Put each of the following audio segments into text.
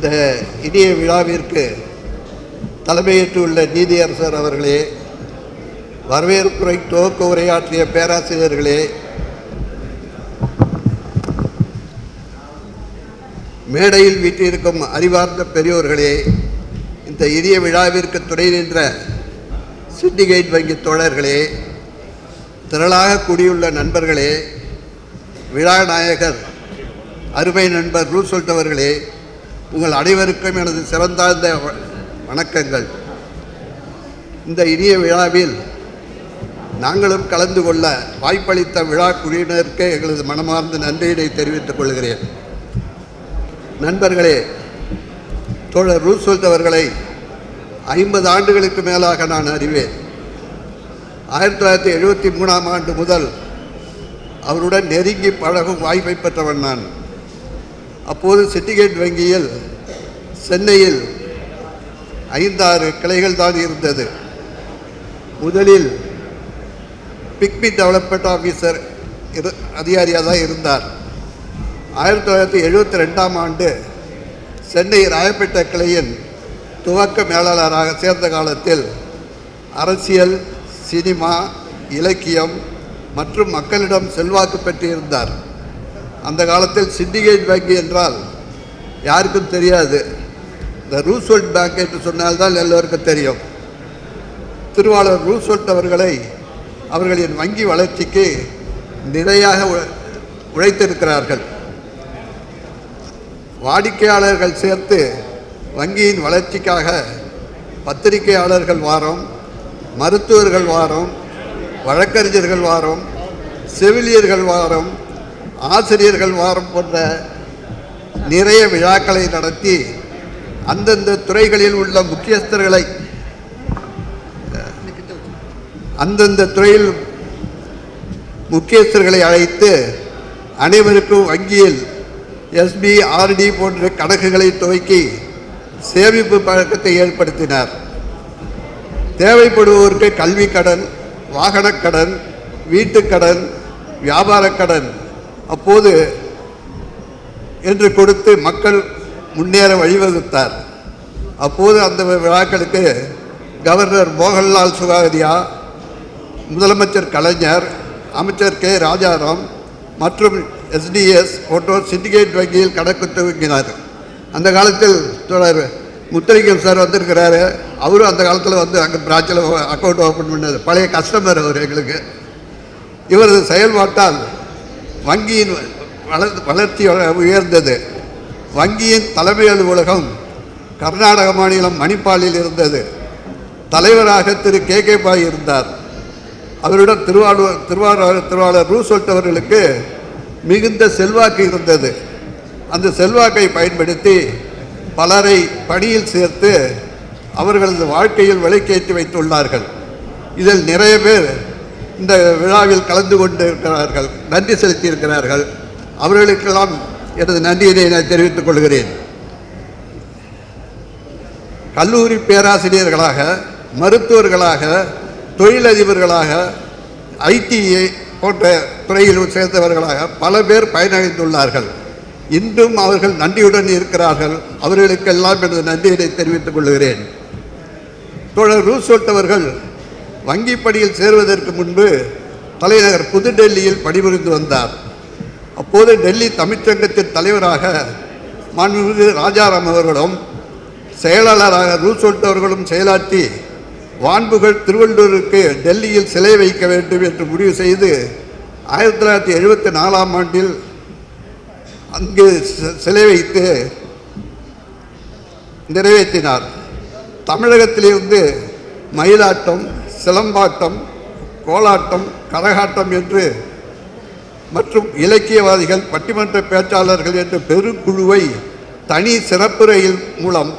இந்த இனிய விழாவிற்கு தலைமையேற்றுள்ள நீதியரசர் அவர்களே வரவேற்புரை துவக்க உரையாற்றிய பேராசிரியர்களே மேடையில் வீட்டிருக்கும் அறிவார்ந்த பெரியோர்களே இந்த இனிய விழாவிற்கு துணை நின்ற சிண்டிகேட் வங்கி தோழர்களே திரளாக கூடியுள்ள நண்பர்களே விழா நாயகர் அருமை நண்பர் ரூசல்ட் அவர்களே உங்கள் அனைவருக்கும் எனது சிறந்தார்ந்த வ- வணக்கங்கள். இந்த இனிய விழாவில் நாங்களும் கலந்து கொள்ள வாய்ப்பளித்த விழா குழுவினருக்கு எங்களது மனமார்ந்த நன்றியினை தெரிவித்துக் கொள்கிறேன். நண்பர்களே தோழர் ரூஸ்வெல்ட் அவர்களை ஐம்பது ஆண்டுகளுக்கு மேலாக நான் அறிவேன். ஆயிரத்தி தொள்ளாயிரத்தி எழுபத்தி மூணாம் ஆண்டு முதல் அவருடன் நெருங்கி பழகும் வாய்ப்பை பெற்றவன் நான். அப்போது சிட்டிகேட் வங்கியில் சென்னையில் ஐந்தாறு கிளைகள் தான் இருந்தது. முதலில் பிக்மி டெவலப்மெண்ட் ஆஃபீஸர் இரு அதிகாரியாக தான் இருந்தார். ஆயிரத்தி தொள்ளாயிரத்தி எழுபத்தி ரெண்டாம் ஆண்டு சென்னை ராயப்பேட்டை கிளையின் துவக்க மேலாளராக சேர்ந்த காலத்தில் அரசியல் சினிமா இலக்கியம் மற்றும் மக்களிடம் செல்வாக்கு பெற்றிருந்தார். அந்த காலத்தில் சிண்டிகேட் வங்கி என்றால் யாருக்கும் தெரியாது. இந்த ரூஸ்வெல்ட் பேங்க் என்று சொன்னால்தான் எல்லோருக்கும் தெரியும். திருவாளர் ரூஸ்வெல்ட் அவர்களை அவர்களின் வங்கி வளர்ச்சிக்கு நிறையாக உழ- உழைத்திருக்கிறார்கள். வாடிக்கையாளர்கள் சேர்த்து வங்கியின் வளர்ச்சிக்காக பத்திரிகையாளர்கள் வாரம் மருத்துவர்கள் வாரம் வழக்கறிஞர்கள் வாரம் செவிலியர்கள் வாரம் ஆசிரியர்கள் வாரம் போன்ற நிறைய விழாக்களை நடத்தி அந்தந்த துறைகளில் உள்ள முக்கியஸ்தர்களை அந்தந்த துறையில் முக்கியஸ்தர்களை அழைத்து அனைவருக்கும் வங்கியில் எஸ்பி ஆர்டி போன்ற கணக்குகளை துவக்கி சேமிப்பு பழக்கத்தை ஏற்படுத்தினார். தேவைப்படுவோருக்கு கல்வி கடன் வாகனக் கடன் வீட்டுக் கடன் வியாபாரக் கடன் அப்போது என்று கொடுத்து மக்கள் முன்னேற வழிவகுத்தார். அப்போது அந்த விழாக்களுக்கு கவர்னர் மோகன்லால் சுகாதியா முதலமைச்சர் கலைஞர் அமைச்சர் கே. ராஜாராம் மற்றும் எஸ்டிஎஸ் போன்றோர் சிண்டிகேட் வங்கியில் கணக்கு துவங்கினார் அந்த காலத்தில் தொடர் முத்தலிங்கம் சார் வந்திருக்கிறாரு. அவரும் அந்த காலத்தில் வந்து அங்கே பிரான்ச்சில் அக்கௌண்ட் ஓப்பன் பண்ணது. பழைய கஸ்டமர் அவர் எங்களுக்கு. இவரது செயல்பாட்டால் வங்கியின் வளர் வளர்ச்சி உயர்ந்தது. வங்கியின் தலைமை அலுவலகம் கர்நாடக மாநிலம் மணிப்பாலில் இருந்தது. தலைவராக திரு கே கே பாய் இருந்தார். அவரிடம் திருவாரூர் திருவாரூர் திருவாளர் ரூசோல்ட் அவர்களுக்கு மிகுந்த செல்வாக்கு இருந்தது. அந்த செல்வாக்கை பயன்படுத்தி பலரை பணியில் சேர்த்து அவர்களது வாழ்க்கையில் விலைக்கேற்றி வைத்துள்ளார்கள். இதில் நிறைய பேர் இந்த விழாவில் கலந்து கொண்டு இருக்கிறார்கள் நன்றி செலுத்தியிருக்கிறார்கள். அவர்களுக்கெல்லாம் எனது நன்றியினை நான் தெரிவித்துக் கொள்கிறேன். கல்லூரி பேராசிரியர்களாக மருத்துவர்களாக தொழிலதிபர்களாக ஐடிஐ போன்ற துறையில் சேர்ந்தவர்களாக பல பேர் பயனடைந்துள்ளார்கள். இன்றும் அவர்கள் நன்றியுடன் இருக்கிறார்கள். அவர்களுக்கெல்லாம் எனது நன்றியினை தெரிவித்துக் கொள்கிறேன். தோழர் ரூசோல்ட் அவர்கள் வங்கி பணியில் சேருவதற்கு முன்பு தலைநகர் புதுடெல்லியில் பணிபுரிந்து வந்தார். அப்போது டெல்லி தமிழ்ச்சங்கத்தின் தலைவராக மாண்புமிகு ராஜாராம் அவர்களும் செயலாளராக ரூசோல்ட் அவர்களும் செயலாற்றி வான்புகள் திருவள்ளூருக்கு டெல்லியில் சிலை வைக்க வேண்டும் என்று முடிவு செய்து ஆயிரத்தி தொள்ளாயிரத்தி எழுபத்தி நாலாம் ஆண்டில் அங்கு சிலை வைத்து நிறைவேற்றினார். தமிழகத்திலிருந்து மயிலாட்டம் சிலம்பாட்டம் கோலாட்டம் கரகாட்டம் என்று மற்றும் இலக்கியவாதிகள் பட்டிமன்ற பேச்சாளர்கள் என்ற பெருங்குழுவை தனி சிறப்பு ரயில் மூலம்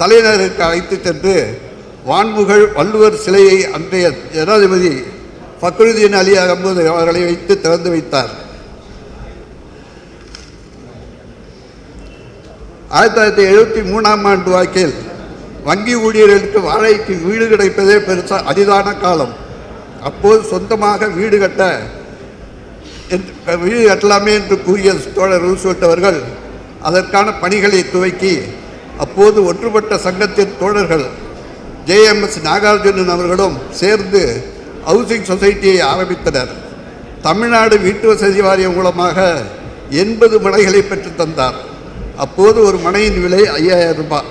தலைநகருக்கு அழைத்து சென்று வான்முகழ் வள்ளுவர் சிலையை அன்றைய ஜனாதிபதி ஃபக்ருதீன் அலி அகமது அவர்களை வைத்து திறந்து வைத்தார். ஆயிரத்தி தொள்ளாயிரத்தி எழுபத்தி மூணாம் ஆண்டு வாக்கில் வங்கி ஊழியர்களுக்கு வாழைக்கு வீடு கிடைப்பதே பெருசா அரிதான காலம். அப்போது சொந்தமாக வீடு கட்ட வீடு கட்டலாமே என்று கூறிய தோழர் ரூஸ்வெல்ட் அவர்கள் அதற்கான பணிகளை துவக்கி அப்போது ஒன்றுபட்ட சங்கத்தின் தோழர்கள் ஜேஎம்எஸ் நாகார்ஜுனன் அவர்களும் சேர்ந்து ஹவுசிங் சொசைட்டியை ஆரம்பித்தனர். தமிழ்நாடு வீட்டு வசதி வாரியம் மூலமாக எண்பது மனைகளை பெற்றுத் தந்தார். அப்போது ஒரு மனையின் விலை ஐயாயிரம் ரூபாய்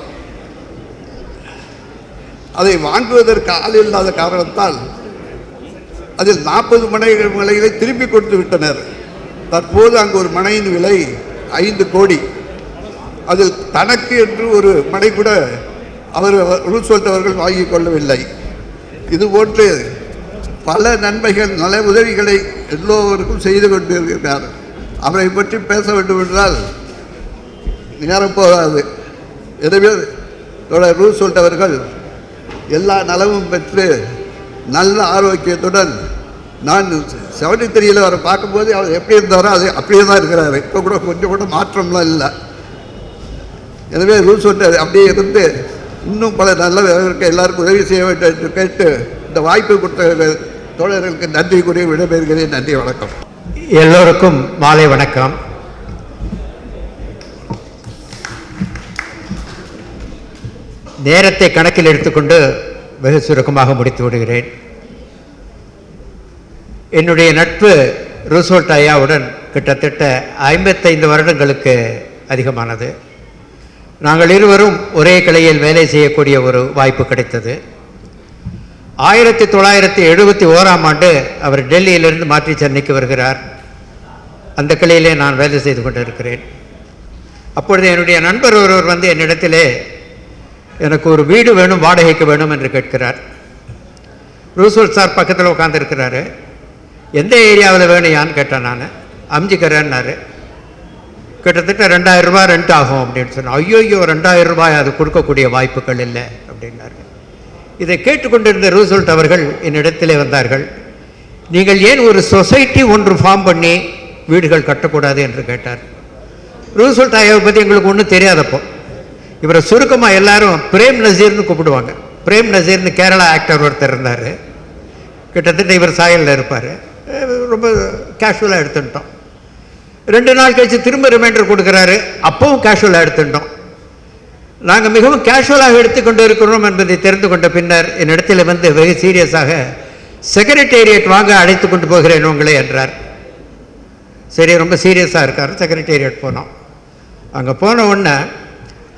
அதை வாங்குவதற்கு ஆள் இல்லாத காரணத்தால் அதில் நாற்பது மனைகள் விலைகளை திருப்பி கொடுத்து விட்டனர். தற்போது அங்கு ஒரு மனையின் விலை ஐந்து கோடி. அதில் தனக்கு என்று ஒரு மனை கூட அவர் ரூஸ்வெல்ட் அவர்கள் வாங்கிக் கொள்ளவில்லை. இது போன்று பல நன்மைகள் நல உதவிகளை எல்லோருக்கும் செய்து கொண்டிருக்கிறார். அவரை பற்றி பேச வேண்டும் என்றால் நேரம் போகாது. எனவே தோழர் ரூஸ்வெல்ட் அவர்கள் எல்லா நலமும் பெற்று நல்ல ஆரோக்கியத்துடன் நான் செவன்டி த்ரீயில் அவரை பார்க்கும்போது அவர் எப்படி இருந்தாரோ அது அப்படியே தான் இருக்கிறாரு. இப்போ கூட கொஞ்சம் கூட மாற்றம்லாம் இல்லை. எனவே ரூல்ஸ் வந்து அப்படியே இருந்து இன்னும் பல நல்ல இருக்க எல்லாருக்கும் உதவி செய்ய வேண்டும் என்று கேட்டு இந்த வாய்ப்பு கொடுத்த தோழர்களுக்கு நன்றி கூறி விடைபெறுகிறேன். நன்றி வணக்கம். எல்லோருக்கும் மாலை வணக்கம். நேரத்தை கணக்கில் எடுத்துக்கொண்டு வெகு சுருக்கமாக முடித்து விடுகிறேன். என்னுடைய நட்பு ரூசோல்ட் ஐயாவுடன் கிட்டத்தட்ட ஐம்பத்தைந்து வருடங்களுக்கு அதிகமானது. நாங்கள் இருவரும் ஒரே கிளையில் வேலை செய்யக்கூடிய ஒரு வாய்ப்பு கிடைத்தது. ஆயிரத்தி தொள்ளாயிரத்தி எழுபத்தி ஓராம் ஆண்டு அவர் டெல்லியிலிருந்து மாற்றி சென்னைக்கு வருகிறார். அந்த கிளையிலே நான் வேலை செய்து கொண்டிருக்கிறேன். அப்பொழுது என்னுடைய நண்பர் ஒருவர் வந்து என்னிடத்திலே எனக்கு ஒரு வீடு வேணும் வாடகைக்கு வேணும் என்று கேட்கிறார். ரூஸ்வெல்ட் சார் பக்கத்தில் உட்காந்துருக்கிறாரு எந்த ஏரியாவில் வேணுயான்னு கேட்டேன் நான். அமிஞ்சிக்கிறேன்னாரு. கிட்டத்தட்ட ரெண்டாயிரம் ரூபாய் ரெண்ட் ஆகும் அப்படின்னு சொன்னேன் ஐயோயோ ரெண்டாயிரம் ரூபாய் அது கொடுக்கக்கூடிய வாய்ப்புகள் இல்லை அப்படின்னாரு. இதை கேட்டுக்கொண்டிருந்த ரூஸ்வெல்ட் அவர்கள் என்னிடத்திலே வந்தார்கள். நீங்கள் ஏன் ஒரு சொசைட்டி ஒன்று ஃபார்ம் பண்ணி வீடுகள் கட்டக்கூடாது என்று கேட்டார். ரூஸ்வெல்ட் ஐயாவை பற்றி எங்களுக்கு ஒன்றும் தெரியாதப்போ. இவரை சுருக்கமாக எல்லாரும் பிரேம் நசீர்னு கூப்பிடுவாங்க. பிரேம் நசீர்னு கேரளா ஆக்டர் ஒருத்தர் இருந்தார். கிட்டத்தட்ட இவர் சாயலில் இருப்பார். ரொம்ப கேஷுவலாக எடுத்துட்டோம். ரெண்டு நாள் கழித்து திரும்ப ரிமைண்டர் கொடுக்குறாரு. அப்பவும் கேஷுவலாக எடுத்துட்டோம். நாங்கள் மிகவும் கேஷுவலாக எடுத்துக்கொண்டு இருக்கிறோம் என்பதை தெரிந்து கொண்ட பின்னர் என்னிடத்தில் வந்து வெகு சீரியஸாக செக்ரட்டேரியட் வாங்க அழைத்து கொண்டு போகிறேன் உங்களே என்றார். சரி ரொம்ப சீரியஸாக இருக்கார். செக்ரட்டேரியட் போனோம். அங்கே போன உடனே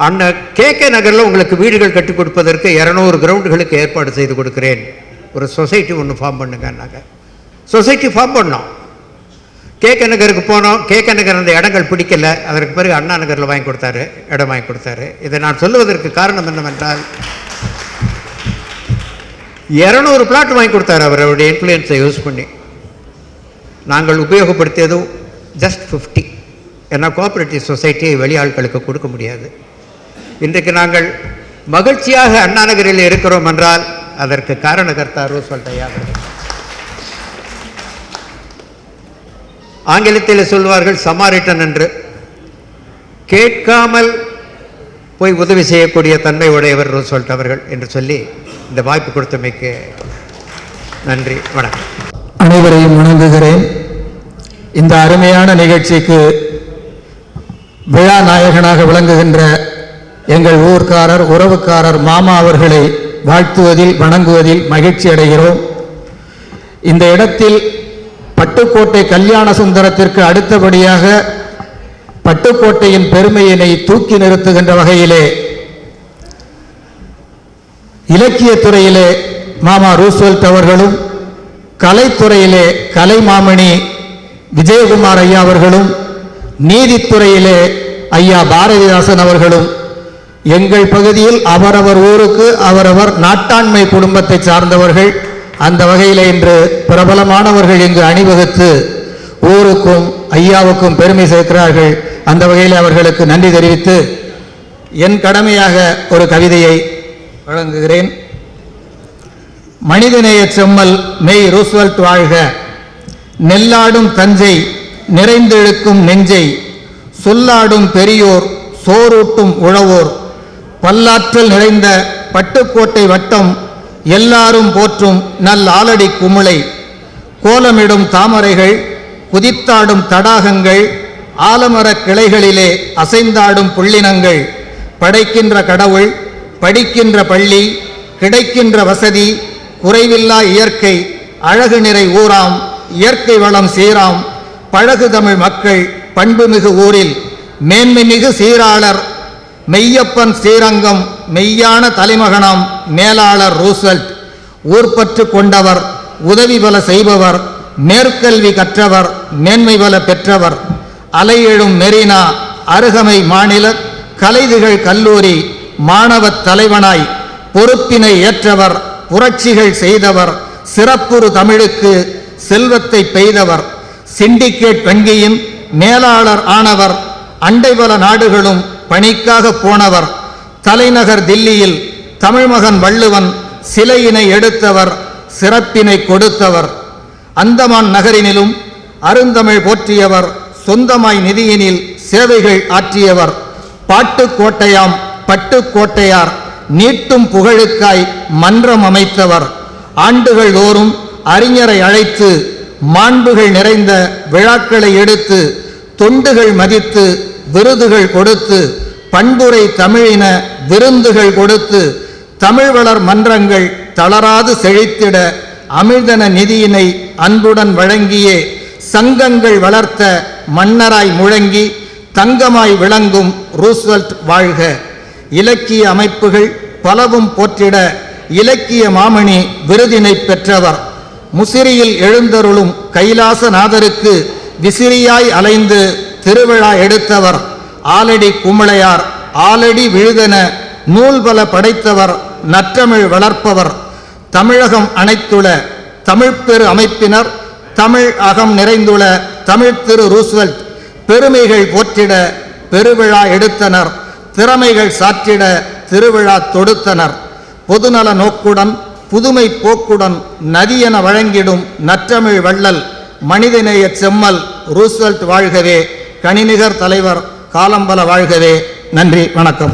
அண்ணா கேகே நகரில் உங்களுக்கு வீடுகள் கட்டி கொடுப்பதற்கு இரநூறு கிரவுண்டுகளுக்கு ஏற்பாடு செய்து கொடுக்குறேன். ஒரு சொசைட்டி ஒன்று ஃபார்ம் பண்ணுங்கன்னாங்க சொசைட்டி ஃபார்ம் பண்ணோம். கே நகருக்கு போனோம். கே நகர் அந்த இடங்கள் பிடிக்கல. அதற்கு பிறகு அண்ணா நகரில் வாங்கி கொடுத்தாரு இடம் வாங்கி கொடுத்தாரு. இதை நான் சொல்லுவதற்கு காரணம் என்னவென்றால் இரநூறு பிளாட் வாங்கி கொடுத்தாரு அவர். அவருடைய இன்ஃப்ளூயன்ஸை யூஸ் பண்ணி. நாங்கள் உபயோகப்படுத்தியதும் ஜஸ்ட் ஃபிஃப்டி ஏன்னா கோஆப்ரேட்டிவ் சொசைட்டியை வெளியாட்களுக்கு கொடுக்க முடியாது. இன்றைக்கு நாங்கள் மகிழ்ச்சியாக அண்ணா நகரில் இருக்கிறோம் என்றால் அதற்கு காரணகர்த்தா ரூஸ்வெல்ட் ஐயா ஆங்கிலத்தில் சொல்வார்கள் சமாரிட்டன் என்று. கேட்காமல் போய் உதவி செய்யக்கூடிய தன்மை உடையவர் ரூஸ்வெல்ட் அவர்கள் என்று சொல்லி இந்த வாய்ப்பு கொடுத்தமைக்கு நன்றி வணக்கம். அனைவரையும் வணங்குகிறேன். இந்த அருமையான நிகழ்ச்சிக்கு விழா நாயகனாக விளங்குகின்ற எங்கள் ஊர்க்காரர் உறவுக்காரர் மாமா அவர்களை வாழ்த்துவதில் வணங்குவதில் மகிழ்ச்சி அடைகிறோம். இந்த இடத்தில் பட்டுக்கோட்டை கல்யாண சுந்தரத்திற்கு அடுத்தபடியாக பட்டுக்கோட்டையின் பெருமையினை தூக்கி நிறுத்துகின்ற வகையிலே இலக்கியத்துறையிலே மாமா ரூஸ்வெல்ட் அவர்களும் கலைத்துறையிலே கலை மாமணி விஜயகுமார் ஐயா அவர்களும் நீதித்துறையிலே ஐயா பாரதிதாசன் அவர்களும் எங்கள் பகுதியில் அவரவர் ஊருக்கு அவரவர் நாட்டாண்மை குடும்பத்தை சார்ந்தவர்கள் அந்த வகையில் இன்று பிரபலமானவர்கள் இங்கு அணிவகுத்து ஊருக்கும் ஐயாவுக்கும் பெருமை சேர்க்கிறார்கள். அந்த வகையில் அவர்களுக்கு நன்றி தெரிவித்து என் கடமையாக ஒரு கவிதையை வழங்குகிறேன். மனிதநேய செம்மல் மெய் ரூஸ்வெல்ட் வாழ்க. நெல்லாடும் தஞ்சை நிறைந்தெழுக்கும் நெஞ்சை. சொல்லாடும் பெரியோர் சோரூட்டும் உழவோர். பல்லாற்றல் நிறைந்த பட்டுக்கோட்டை வட்டம் எல்லாரும் போற்றும் நல் ஆலடி குமிழை கோலமிடும் தாமரைகள் குதித்தாடும் தடாகங்கள் ஆலமரக் கிளைகளிலே அசைந்தாடும் புள்ளினங்கள். படைக்கின்ற கடவுள் படிக்கின்ற பள்ளி கிடைக்கின்ற வசதி குறைவில்லா இயற்கை அழகு நிறை ஊராம் இயற்கை வளம் சீராம். பழகு தமிழ் மக்கள் பண்புமிகு ஊரில் மேன்மைமிகு சீராளர் மெய்யப்பன் ஸ்ரீரங்கம் மெய்யான தலைமகனாம் மேலாளர் ரூசல்ட் ஊர்பற்று கொண்டவர் உதவி பல செய்பவர் மேற்கல்வி கற்றவர் மேன்மை பல பெற்றவர். அலையெழும் மெரினா அருகமை மாநில கலைதிகள் கல்லூரி மாணவத் தலைவனாய் பொறுப்பினை ஏற்றவர் புரட்சிகள் செய்தவர் சிறப்புறு தமிழுக்கு செல்வத்தை பெய்தவர். சிண்டிகேட் வங்கியின் மேலாளர் ஆனவர் அண்டைபல நாடுகளும் பணிக்காக போனவர் தலைநகர் தில்லியில் தமிழ்மகன் வள்ளுவன் சிலையினை எடுத்தவர் சிறப்பினை கொடுத்தவர். அந்தமான் நகரினிலும் அருந்தமிழ் போற்றியவர் சொந்தமாய் நிதியினில் சேவைகள் ஆற்றியவர். பாட்டுக்கோட்டையாம் பட்டுக்கோட்டையார் நீட்டும் புகழுக்காய் மன்றம் அமைத்தவர். ஆண்டுகள் தோறும் அறிஞரை அழைத்து மாண்புகள் நிறைந்த விழாக்களை எடுத்து தொண்டுகள் மதித்து விருதுகள் கொடுத்து பண்புரை தமிழின விருந்துகள் கொடுத்து தமிழ் வளர் மன்றங்கள் தளராது செழித்திட அமிழ்தன நிதியினை அன்புடன் வழங்கியே சங்கங்கள் வளர்த்த மன்னராய் முழங்கி தங்கமாய் விளங்கும் ரூஸ்வெல்ட் வாழ்க. இலக்கிய அமைப்புகள் பலவும் போற்றிட இலக்கிய மாமணி விருதினை பெற்றவர். முசிறியில் எழுந்தருளும் கைலாசநாதருக்கு விசிறியாய் அலைந்து திருவிழா எடுத்தவர் ஆலடி குமளையார் ஆலடி விழுதென நூல் பல படைத்தவர் நற்றமிழ் வளர்ப்பவர். தமிழகம் அனைத்துள தமிழ்ப்பெரு அமைப்பினர் தமிழ் அகம் நிறைந்துள்ள தமிழ் திரு ரூஸ்வெல்ட். பெருமைகள் போற்றிட பெருவிழா எடுத்தனர் திறமைகள் சாற்றிட திருவிழா தொடுத்தனர். பொதுநல நோக்குடன் புதுமை போக்குடன் நதியென வழங்கிடும் நற்றமிழ் வள்ளல் மனிதநேய செம்மல் ரூஸ்வெல்ட் வாழ்கவே கனிநிகர் தலைவர் காலம்பல வாழ்கவே. நன்றி வணக்கம்.